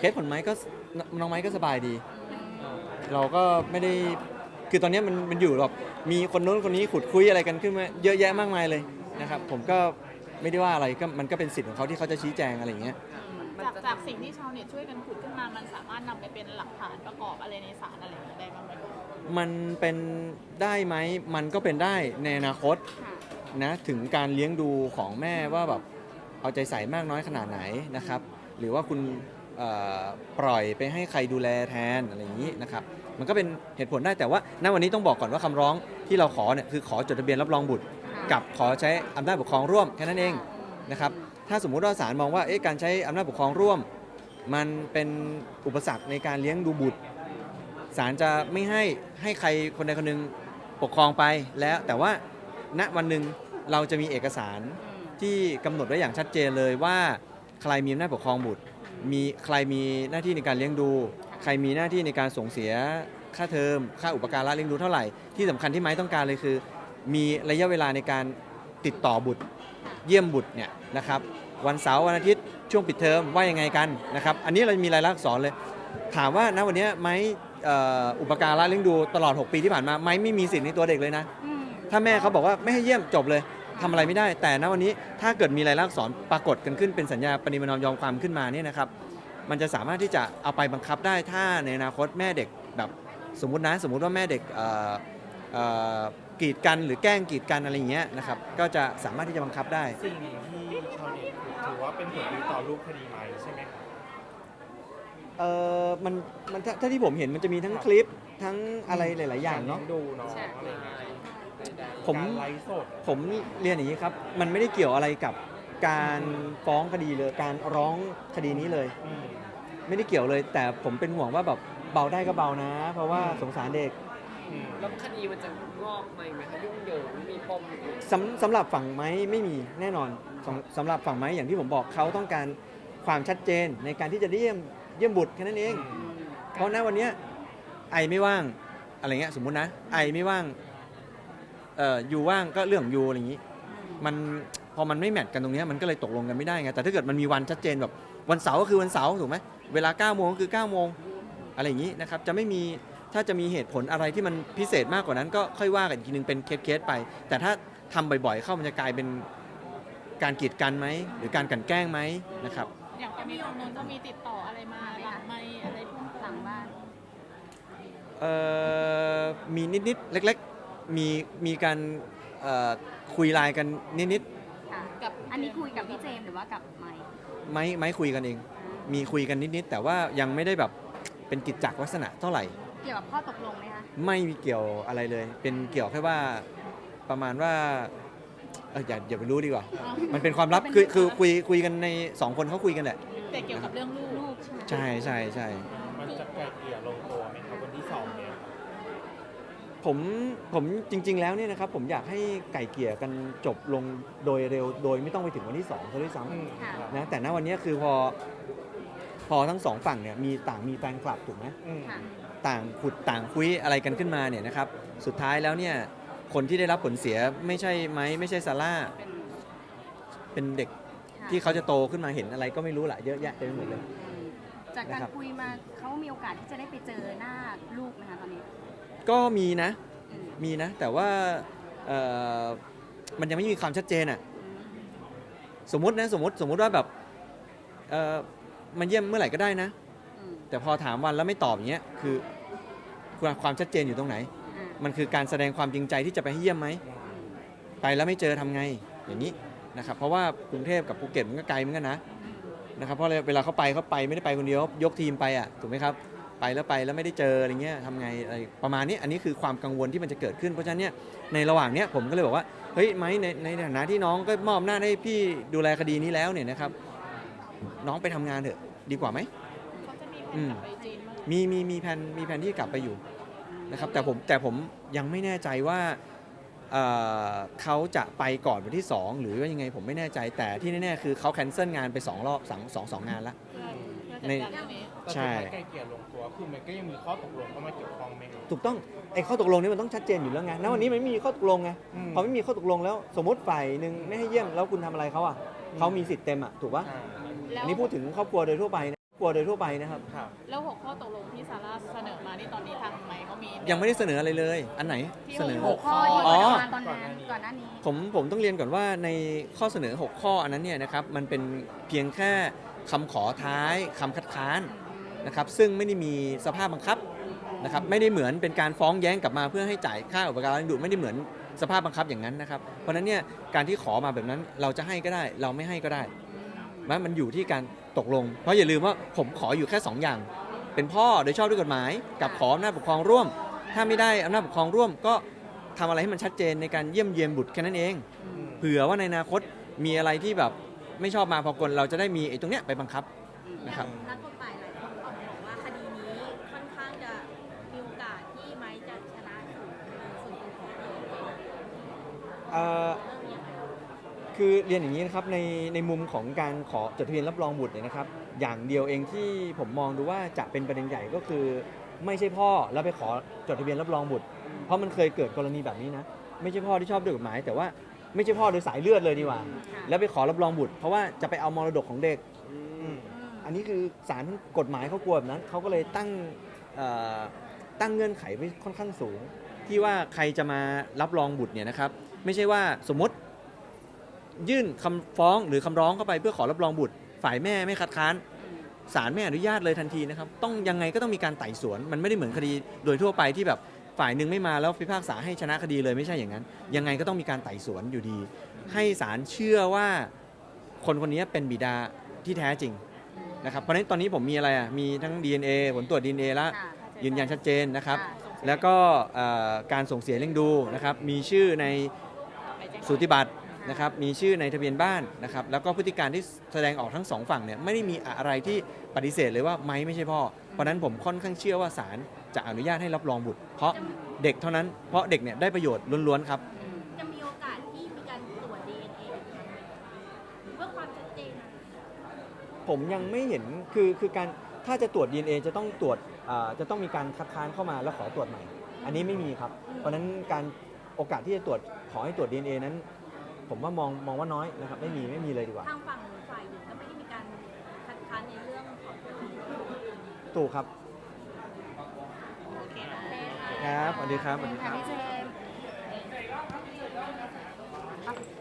เคสผลไม้ก็น้องไม้ก็สบายดี เราก็ไม่ได้คือตอนนี้มันมันอยู่แบบมีคนโน้นคนนี้ขุดคุยอะไรกันขึ้นมาเยอะแยะมากมายเลยนะครับ ผมก็ไม่ได้ว่าอะไรก็มันก็เป็นสิทธิ์ของเขาที่เขาจะชี้แจงอะไรอย่างเงี้ยจากจากสิ่งที่ชาวเน็ตช่วยกันขุดขึ้นมา มันสามารถนำไปเป็นหลักฐานประกอบอะไรในศาลอะไรอย่างเงี้ยได้บ้างไหมมันเป็นได้ไหมมันก็เป็นได้ในอนาคตนะถึงการเลี้ยงดูของแม่ว่าแบบเอาใจใส่มากน้อยขนาดไหนนะครับ หรือว่าคุณ ปล่อยไปให้ใครดูแลแทนอะไรอย่างนี้นะครับมันก็เป็นเหตุผลได้แต่ว่าณวันนี้ต้องบอกก่อนว่าคำร้องที่เราขอเนี่ยคือขอจดทะเบียนรับรองบุตร กับขอใช้อำนาจปกครองร่วมแค่นั้นเองนะครับถ้าสมมุติว่าศาลมองว่าเอ๊ะการใช้อำนาจปกครองร่วม มันเป็นอุปสรรคในการเลี้ยงดูบุตรศาลจะไม่ให้ให้ใครคนใดคนหนึ่งปกครองไปแล้วแต่ว่าณวันหนึ่งเราจะมีเอกสารที่กำหนดไว้อย่างชัดเจนเลยว่าใครมีอำนาจปกครองบุตร มีใครมีหน้าที่ในการเลี้ยงดู ใครมีหน้าที่ในการส่งเสียค่าเทอม ค่าอุปการะเลี้ยงดูเท่าไหร่ ที่สำคัญที่ไม้ต้องการเลยคือ มีระยะเวลาในการติดต่อบุตร เยี่ยมบุตรเนี่ยนะครับวันเสาร์วันอาทิตย์ช่วงปิดเทอมว่ายังไงกันนะครับอันนี้เรามีรายลักษณ์อักษรเลย ถามว่าณวันเนี้ยไม้เอ่ออุปการะเลี้ยงดูตลอด 6 ปีที่ผ่านมาไม้ไม่มีสิทธิ์ในตัวเด็กเลยนะ ถ้าแม่เขาบอกว่าไม่ให้เยี่ยมจบเลย ทำอะไรไม่ได้ แต่ณวันนี้ถ้าเกิดมีรายลักษณ์อักษรปรากฏกันขึ้นเป็นสัญญาปณิประนอมยอมความขึ้นมาเนี่ยนะครับ มันจะสามารถที่จะเอาไปบังคับได้ถ้าในอนาคตแม่เด็กแบบสมมุตินะสมมุติว่าแม่เด็กเอ่อเอ่อกีดกันหรือแกล้งกีดกันอะไรอย่างเงี้ยนะครับก็จะสามารถที่จะบังคับได้ สิ่งที่ชาวเน็ตถือว่าเป็นผลดีต่อรูปคดีไหมใช่ไหมครับ เออมันมันถ้าถ้าที่ผมเห็นมันจะมีทั้งคลิปทั้งอะไรหลาย ๆ อย่างเนาะกรลี้ดูเนาะอะไรอย่างเงี้ย ผมการไลฟ์สดผมเรียนอย่างนี้ครับ มันไม่ได้เกี่ยวอะไรกับการฟ้องคดีเลยการร้องคดีนี้เลย อืม ไม่ได้เกี่ยวเลย แต่ผมเป็นห่วงว่าแบบเบาได้ก็เบานะ เพราะว่าสงสารเด็กอืมแล้วคดีมันจะงอกใหม่ไหมคะยุ่งเหยิงมีปมอยู่สำสำหรับฝั่งไม้ไม่มีแน่นอนสำสำหรับฝั่งไม้อย่างที่ผมบอกเขาต้องการความชัดเจนในการที่จะเยี่ยมเยี่ยมบุตรแค่นั้นเองเพราะณวันเนี้ยไอไม่ว่างอะไรเงี้ยสมมุตินะไอไม่ว่าง เอ่ออยู่ว่างก็เรื่องของยูอะไรอย่างนี้ มันพอมันไม่แมทกันตรงเนี้ยมันก็เลยตกลงกันไม่ได้ไง แต่ถ้าเกิดมันมีวันชัดเจนแบบวันเสาร์ก็คือวันเสาร์ถูกไหมเวลา9โมงก็คือ9โมงอะไรอย่างนี้นะครับ จะไม่มีถ้าจะมีเหตุผลอะไรที่มันพิเศษมากกว่านั้น ก็ค่อยว่ากันอีกทีนึงเป็นเคสๆไป แต่ถ้าทำบ่อยๆ เข้ามันจะกลายเป็นการกีดกันไหมหรือการกลันแกล้งไหมนะครับ อย่างกรณีของนนท์จะมีติดต่ออะไรมาหลังไม่อะไรเพิ่มหลังบ้าน เอ่อมีนิดๆ เล็กๆ มีมีการเอ่อคุยไลน์กันนิดค่ะกับอันนี้คุยกับพี่เจมส์หรือว่ากับไมค์ๆไม่ไม่คุยกันเอง มีคุยกันนิด ๆ แต่ว่ายังไม่ได้แบบเป็นกิจจักลักษณะเท่าไหร่ เกี่ยวกับข้อตกลงไหมคะไม่มีเกี่ยวอะไรเลย เป็นเกี่ยวแค่ว่าประมาณว่าเอออย่าอย่าไปรู้ดีกว่า มันเป็นความลับคือคือคุยคุยกันในสองคนเขาคุยกันแหละ แต่เกี่ยวกับเรื่องลูกลูกใช่ไหมใช่ใช่ใช่ มันจะไกลเกลี่ยลงตัวไหมครับวันที่สองเนี่ย ผมผมจริง ๆ แล้วเนี่ยนะครับผมอยากให้ไก่เกลี่ยกันจบลงโดยเร็ว โดยไม่ต้องไปถึงวันที่สองซะด้วยซ้ำอืมครับนะแต่ณวันนี้คือพอ พอทั้งสองฝั่งเนี่ยมีต่างมีแฟนคลับถูกไหมอืมค่ะ ต่างขุดต่างคุยอะไรกันขึ้นมาเนี่ยนะครับสุดท้ายแล้วเนี่ยคนที่ได้รับผลเสียไม่ใช่ไหมไม่ใช่ซาร่าเป็นเป็นเด็กค่ะที่เขาจะโตขึ้นมาเห็นอะไรก็ไม่รู้แหละเยอะแยะเต็มไปหมดเลยอืมจากการนะครับ คุยมาเขามีโอกาสที่จะได้ไปเจอหน้าลูกไหมคะตอนนี้ ก็มีนะ มีนะ แต่ว่าเอ่อมันยังไม่มีความชัดเจนอะสมมตินะ สมมติ สมมติว่าแบบเอ่อมันเยี่ยมเมื่อไหร่ก็ได้นะ อืมแต่พอถามวันแล้วไม่ตอบอย่างเงี้ย คือความความชัดเจนอยู่ตรงไหน อ่ามันคือการแสดงความจริงใจที่จะไปให้เยี่ยมไหม ไปแล้วไม่เจอทำไง อย่างนี้นะครับ เพราะว่ากรุงเทพกับภูเก็ตมันก็ไกลเหมือนกันนะ นะครับ เพราะเวลาเขาไปเขาไปไม่ได้ไปคนเดียวยกทีมไปอะ ถูกไหมครับ ไปแล้วไปแล้วไม่ได้เจออะไรเงี้ยทำไงอะไรประมาณนี้อันนี้คือความกังวลที่มันจะเกิดขึ้นเพราะฉะนั้นเนี่ยในระหว่างเนี้ยผมก็เลยบอกว่าเฮ้ยไหมในในฐานะที่น้องก็มอบหน้าจให้พี่ดูแลคดีนี้แล้วเนี่ยนะครับ น้องไปทำงานเถอะดีกว่าไหมเขาจะมีแผอืนมกลับไปจีนเมื่อไหร่มีมีมีแผนมีแผนที่กลับไปอยู่นะครับแต่ผมแต่ผมยังไม่แน่ใจว่าเอ่อเขาจะไปก่อนวันที่ 2 หรือว่ายังไงผมไม่แน่ใจแต่ที่แน่ๆคือเขาแคนเซิลงานไป2รอบสองสองสองงานแล้วเพื่อเพื่อจัดในการเรื่องนี้แต่ ใช่สุดท้ายไกลเกลี่ยลงตัวคือมันก็ยังมีข้อตกลงเข้ามาเกี่ยวข้องไหมครับ ถูกต้องไอ้ข้อตกลงนี้มันต้องชัดเจนอยู่แล้วไงณวันนี้มันไม่มีข้อตกลงไงอืมพอไม่มีข้อตกลงแล้วสมมติฝ่ายหนึ่งไม่ให้เยี่ยมแล้วคุณทำอะไรเขาอะเขามีสิทธิ์เต็มอะถูกปะอ่าแล้วอันนี้พูดถึงครอบครัวโดยทั่วไปนะกลัวโดยทั่วไปนะครับครับ แล้วหกข้อตกลงที่ซาร่าเสนอมานี่ตอนนี้ทางไมค์เขามี ยังไม่ได้เสนออะไรเลย อันไหนที่เสนอหหกกข้อ ที่อ๋อมาตอนนั้นก่อนหน้านี้ ผมผมต้องเรียนก่อนว่าในข้อเสนอ 6 ข้ออันนั้นเนี่ยนะครับมันเป็นเพียงแค่คำขอท้ายคำคัดค้าน นะครับซึ่งไม่ได้มีสภาพบังคับนะครับไม่ได้เหมือนเป็นการฟ้องแย้งกลับมาเพื่อให้จ่ายค่าอุปการะเลี้ยงดูไม่ได้เหมือนสภาพบังคับอย่างนั้นนะครับ เพราะนั้นเนี่ยการที่ขอมาแบบนั้นเราจะให้ก็ได้ เราไม่ให้ก็ได้มันมันอยู่ที่การตกลง เพราะอย่าลืมว่าผมขออยู่แค่ 2 อย่าง เป็นพ่อโดยชอบด้วยกฎหมาย กับขออำนาจปกครองร่วม ถ้าไม่ได้อำนาจปกครองร่วม ก็ทำอะไรให้มันชัดเจนในการเยี่ยมเยียนบุตรแค่นั้นเองเผื่อว่าในอนาคตมีอะไรที่แบบไม่ชอบมาพากลเราจะได้มีไอ้ตรงเนี้ยไปบังคับนะครับนักกฎหมายหลายคนออกมาบอกว่าคดีนี้ค่อนข้างจะมีโอกาสที่ไม้จะชนะสูงส่วนตัวของตัวเอง เอ่อเรื่องยังไงคือเรียนอย่างนี้นะครับในในมุมของการขอจดทะเบียนรับรองบุตรเนี่ยนะครับ อย่างเดียวเองที่ผมมองดูว่าจะเป็นประเด็นใหญ่ก็คือ ไม่ใช่พ่อแล้วไปขอจดทะเบียนรับรองบุตร เพราะมันเคยเกิดกรณีแบบนี้นะไม่ใช่พ่อที่ชอบด้วยกฎหมาย แต่ว่าไม่ใช่พ่อโดยสายเลือดเลยดีกว่า แล้วไปขอรับรองบุตร เพราะว่าจะไปเอามรดกของเด็ก อันนี้คือศาลกฎหมายเขากลัวแบบนั้นเขาก็เลยตั้งเอ่อตั้งเงื่อนไขไว้ค่อนข้างสูง ที่ว่าใครจะมารับรองบุตรเนี่ยนะครับ ไม่ใช่ว่าสมมติ ยื่นคำฟ้องหรือคำร้องเข้าไปเพื่อขอรับรองบุตร ฝ่ายแม่ไม่คัดค้านศาลไม่อนุญาตเลยทันทีนะครับ ต้องยังไงก็ต้องมีการไต่สวน มันไม่ได้เหมือนคดีโดยทั่วไปที่แบบฝ่ายหนึ่งไม่มาแล้วพิพากษาให้ชนะคดีเลยไม่ใช่อย่างนั้น ยังไงก็ต้องมีการไต่สวนอยู่ดี ให้ศาลเชื่อว่าคนคนนี้เป็นบิดาที่แท้จริงนะครับเพราะฉะนั้นตอนนี้ผมมีอะไรอะมีทั้ง DNA ผลตรวจ DNA แล้วค่ะยืนยันชัดเจนนะครับค่ะแล้วก็เอ่อการส่งเสียเลี้ยงดูนะครับ มีชื่อในไปแจ้ง สูติบัตรนะครับมีชื่อในทะเบียนบ้านนะครับแล้วก็พฤติการที่แสดงออกทั้งสองฝั่งเนี่ยไม่ได้มีอะไรที่ปฏิเสธเลยว่าไม้ไม่ใช่พ่อ เพราะฉะนั้นผมค่อนข้างเชื่อว่าศาลจะอนุญาตให้รับรองบุตร เพราะเด็กเท่านั้นเพราะเด็กเนี่ยได้ประโยชน์ล้วนๆครับจะมีโอกาสที่มีการตรวจ DNA อีกครั้งไหมเพื่อความชัดเจนผมยังไม่เห็นคือคือการถ้าจะตรวจ DNA จะต้องตรวจอ่าจะต้องมีการคัดค้านเข้ามาแล้วขอตรวจใหม่ อันนี้ไม่มีครับ เพราะฉะนั้นการโอกาสที่จะตรวจ ขอให้ตรวจ DNA นั้น ผมว่ามองมองว่าน้อยนะครับไม่มีไม่มีเลยดีกว่า ทางฝั่งฝ่ายหญิงก็ไม่ได้มีการคัดค้านในเรื่องของตัวเองถูกครับโอเคนะครับสวัสดีครับสวัสดีค่ะครับ พี่เจมส์